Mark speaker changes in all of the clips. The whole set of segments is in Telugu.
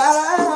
Speaker 1: Yeah.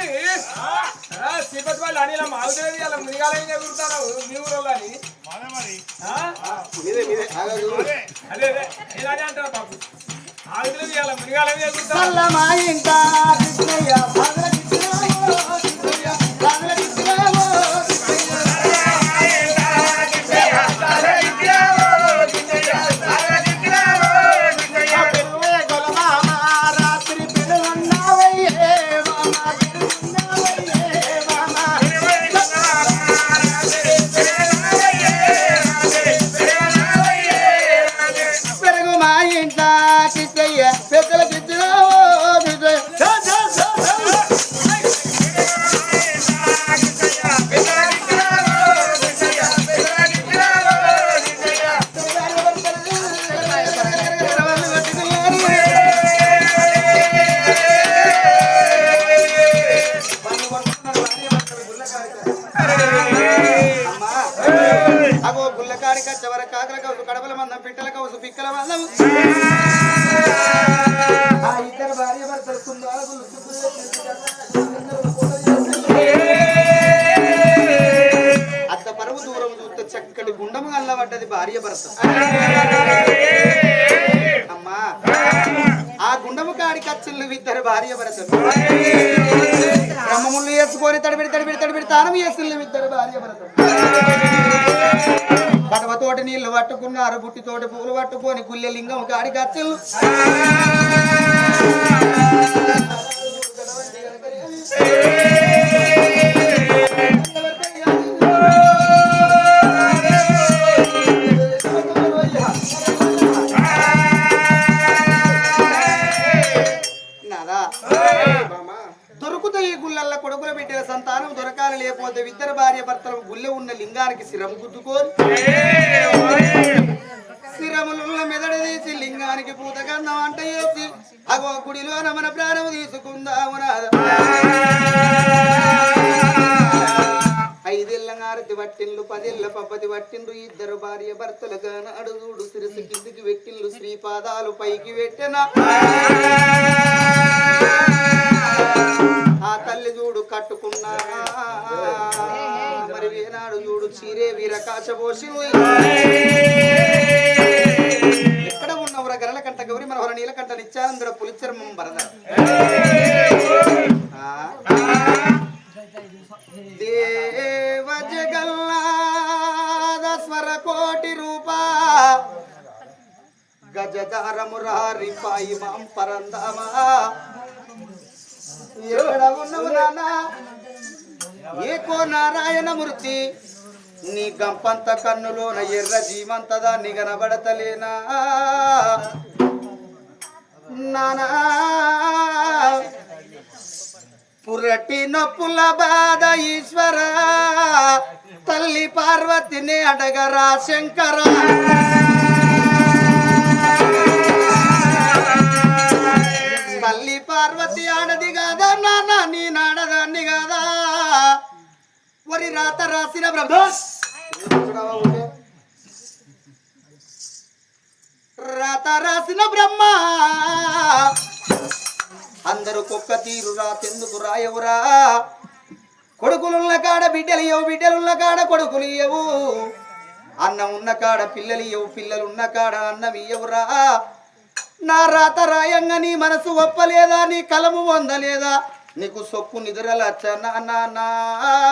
Speaker 1: తల కొడుతుంది శ్రీపతిపల్లి అనిల మాగుతులేదు అలా మునిగాలైన ఎగురుతాను మీ ఊరోళ్ళు అని. అదే. అదే ఇలానే అంటారు బాబు. ఆగుతులేదు ఇలా మునిగాలైన ఎగురుతాను
Speaker 2: ఇంట కృష్ణయ్య అగో గుల్లకాడి కచ్చవర కాకర కౌసు కడపల మందం పిట్టల కౌసు పిక్కల మందం. ఇక్కడ చక్కటి గుండము గల్లబడ్డది భార్య భర్త. అమ్మా ఆ గుండము కాడి కచ్చలు ఇద్దరు భార్య భర్తలు. బ్రహ్మముళ్ళు వేసుకొని తడిపిడి తడిపిడి తడిపిడి తానం వేసులు ఇద్దరు భార్య భర్తలు. పడవతోటి నీళ్ళు పట్టుకున్నారు బుట్టితోటి పూలు పట్టుకొని గుల్లె లింగం కాడి కచ్చలు కొడుకుల బిడ్డల సంతానం దొరకాలి లేకపోతే ఇద్దరు భార్య భర్తలు గుళ్ళె ఉన్న లింగానికి శిరము గుద్దుకోని శిరములున్న మెదడు తీసి లింగానికి పూతగంధం అంట వేసి అగో గుడిలో మన ప్రాణం తీసుకుందాము నాదా ఐదేళ్ళ హారతి పట్టిండ్లు పదేళ్ళ పప్పతి పట్టిండ్రు ఇద్దరు భార్య భర్తలు గాన అడుగుడు సిరిసి కిందికి పెట్టిండ్లు శ్రీపాదాలు పైకి పెట్టిన. చీరే వీరకాశపోసి ఎక్కడ ఉన్నవర గరల గౌరి మనవర నీలకంట నిత్యానందుడ పులిచర్మం భరద ఆ. దేవ జగన్నాథ స్వర కోటి రూపా. గజదారమురారి పాయి మాం పరందామా ఎక్కడ ఉన్నవు నానా ఏకో నారాయణ మూర్తి నీ గంపంత కన్నులోన ఎర్ర జీవంతదా నీ కనబడతలేనా నానా పురటి నొప్పుల బాధ ఈశ్వర తల్లి పార్వతిని అడగరా శంకర తల్లి పార్వతి ఆడది కాదా రాత రాసిన బ్రహ్మ. రాత రాసిన బ్రహ్మ. అందరూ కుక్క తీరు రాతెందుకు రాయవురా. కొడుకులున్న కాడ బిడ్డలు ఇవ్వవు బిడ్డలున్న కాడ కొడుకులు ఇవ్వవు అన్నం ఉన్న కాడ పిల్లలు ఇవ్వవు పిల్లలు ఉన్న కాడ అన్నం ఇవ్వవురా నా రాత రాయంగా నీ మనసు ఒప్పలేదా నీ కలము పొందలేదా నీకు సొక్కు నిద్రలచ్చ నా ఓ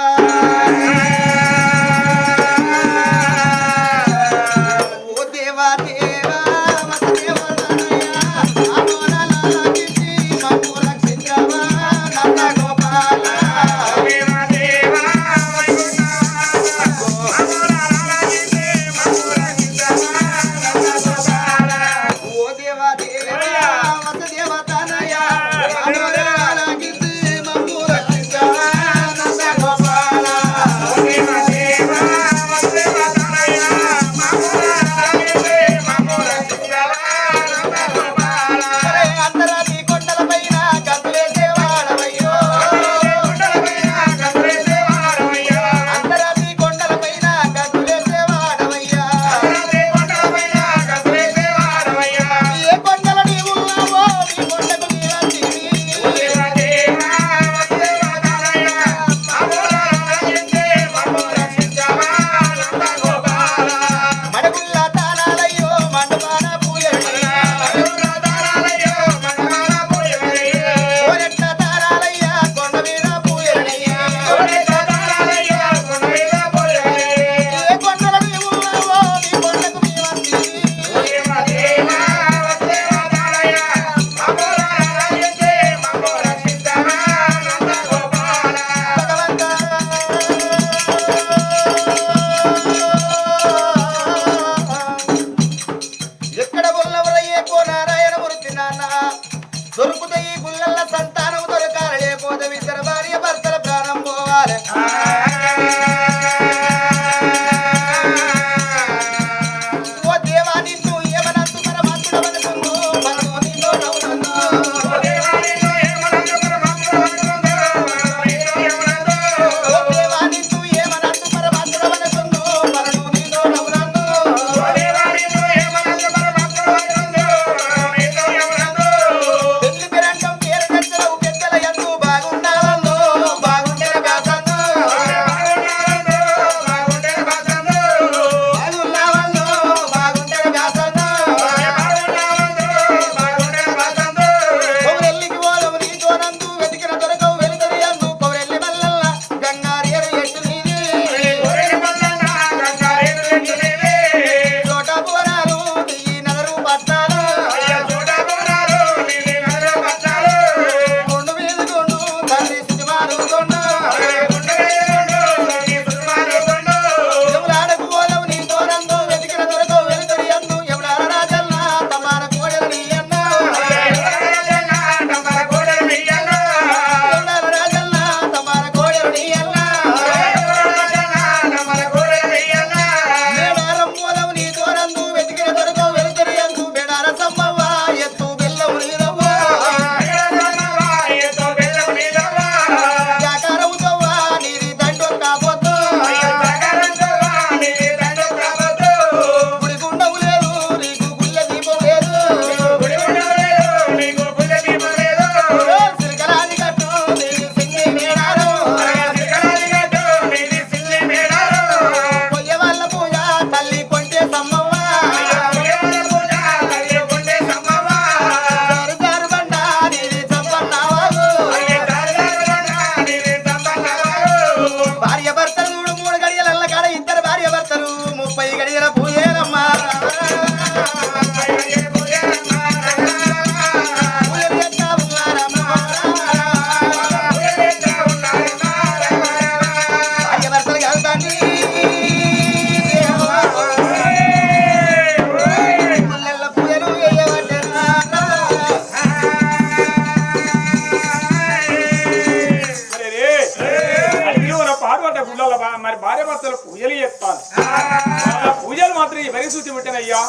Speaker 1: తెలియజేస్తాను. పూజలు మాత్రం ఈ పరిస్థితి పెట్టినయ్యా